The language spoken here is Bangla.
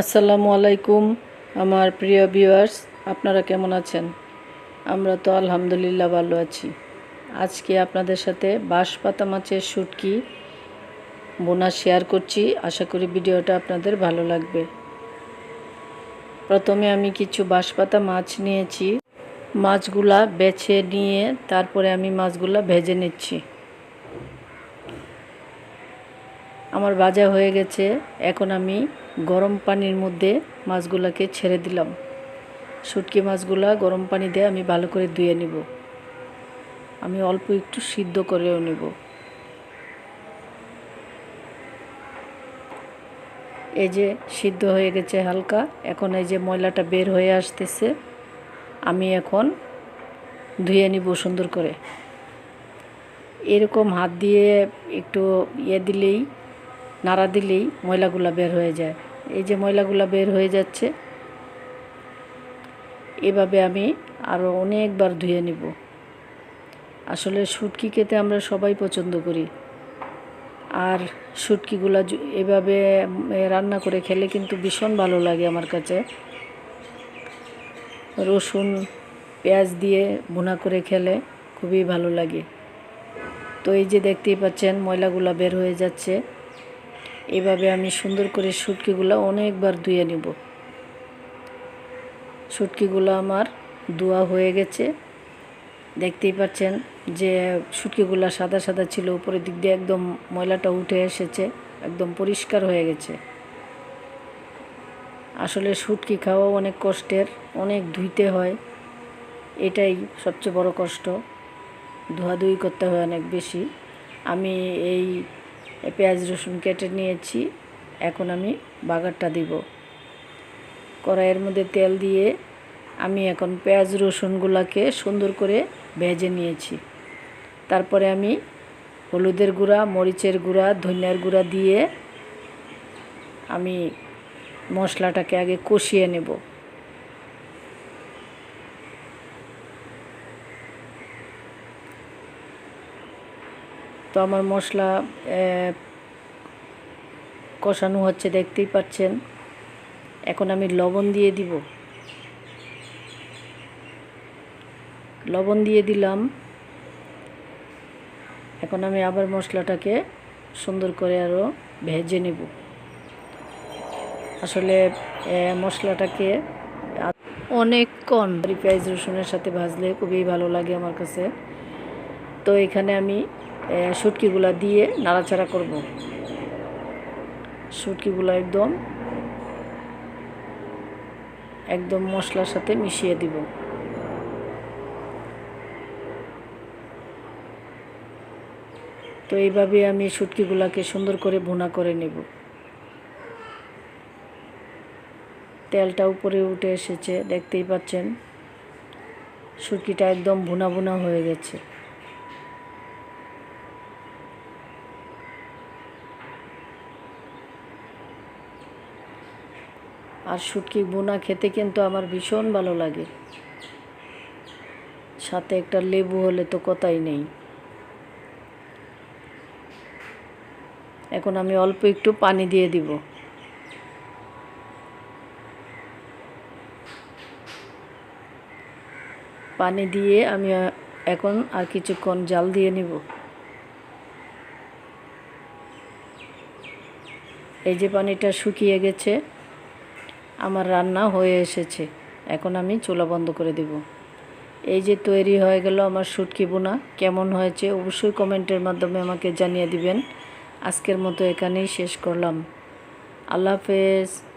আসসালামু আলাইকুম, আমার প্রিয় ভিউয়ার্স আপনারা কেমন আছেন? আমরা তো আলহামদুলিল্লাহ ভালো আছি। আজকে আপনাদের সাথে বাঁশপাতা মাছের শুটকি বোনা শেয়ার করছি। আশা করি ভিডিওটা আপনাদের ভালো লাগবে। প্রথমে আমি কিছু বাঁশপাতা মাছ নিয়েছি। মাছগুলা বেছে নিয়ে তারপরে আমি মাছগুলা ভেজে নিচ্ছি। আমার ভাজা হয়ে গেছে। এখন আমি গরম পানির মধ্যে মাছগুলোকে ছেড়ে দিলাম। শুটকি মাছগুলা গরম পানি দিয়ে আমি ভালো করে ধুয়ে নিব। আমি অল্প একটু সিদ্ধ করেও নেব। এই যে সিদ্ধ হয়ে গেছে হালকা, এখন এই যে ময়লাটা বের হয়ে আসতেছে, আমি এখন ধুয়ে নিব সুন্দর করে। এরকম হাত দিয়ে একটু ইয়ে দিলেই, নাড়া দিলেই ময়লাগুলা বের হয়ে যায়। এই যে ময়লাগুলো বের হয়ে যাচ্ছে, এভাবে আমি আরও অনেকবার ধুয়ে নিব। আসলে শুটকি খেতে আমরা সবাই পছন্দ করি। আর শুটকিগুলা এভাবে রান্না করে খেলে কিন্তু ভীষণ ভালো লাগে আমার কাছে। রসুন, পেঁয়াজ দিয়ে ভুনা করে খেলে খুবই ভালো লাগে। তো এই যে দেখতেই পাচ্ছেন ময়লাগুলা বের হয়ে যাচ্ছে। এভাবে আমি সুন্দর করে শুটকিগুলো অনেকবার ধুয়ে নেব। শুটকিগুলো আমার ধোয়া হয়ে গেছে। দেখতেই পাচ্ছেন যে শুটকিগুলো সাদা সাদা ছিল, উপরের দিক দিয়ে একদম ময়লাটা উঠে এসেছে, একদম পরিষ্কার হয়ে গেছে। আসলে শুটকি খাওয়া অনেক কষ্টের, অনেক ধুইতে হয়, এটাই সবচেয়ে বড় কষ্ট। ধোয়াধুয়ি করতে হয় অনেক বেশি। আমি এই পেঁয়াজ রসুন কেটে নিয়েছি। এখন আমি বাগারটা দিব। কড়াইয়ের মধ্যে তেল দিয়ে আমি এখন পেঁয়াজ রসুনগুলোকে সুন্দর করে ভেজে নিয়েছি। তারপরে আমি হলুদের গুঁড়া, মরিচের গুঁড়া, ধনিয়ার গুঁড়া দিয়ে আমি মশলাটাকে আগে কষিয়ে নেব। তো আমার মশলা কষানো হচ্ছে, দেখতেই পাচ্ছেন। এখন আমি লবণ দিয়ে দিব। লবণ দিয়ে দিলাম। এখন আমি আবার মশলাটাকে সুন্দর করে আরও ভেজে নেব। আসলে মশলাটাকে অনেকক্ষণ পেঁয়াজ রসুনের সাথে ভাজলে খুবই ভালো লাগে আমার কাছে। তো এখানে আমি শুটকিগুলা দিয়ে নাড়াচাড়া করব। শুটকিগুলো একদম একদম মশলার সাথে মিশিয়ে দিব। তো এইভাবে আমি শুটকিগুলাকে সুন্দর করে ভুনা করে নেব। তেলটা উপরে উঠে এসেছে, দেখতেই পাচ্ছেন। শুটকিটা একদম ভুনা ভুনা হয়ে গেছে। আর শুটকি বোনা খেতে কিন্তু আমার ভীষণ ভালো লাগে। সাথে একটা লেবু হলে তো কথাই নেই। এখন আমি অল্প একটু পানি দিয়ে দিব। পানি দিয়ে আমি এখন আর কিছুক্ষণ জাল দিয়ে নিব। এই যে পানিটা শুকিয়ে গেছে আমার রান্না হয়ে এসেছে। এখন আমি চুলা বন্ধ করে দেব। এই যে তৈরি হয়ে গেল আমার শুটকি বোনা। কেমন হয়েছে অবশ্যই কমেন্টের মাধ্যমে আমাকে জানিয়ে দিবেন। আজকের মতো এখানেই শেষ করলাম। আল্লাহ হাফেজ।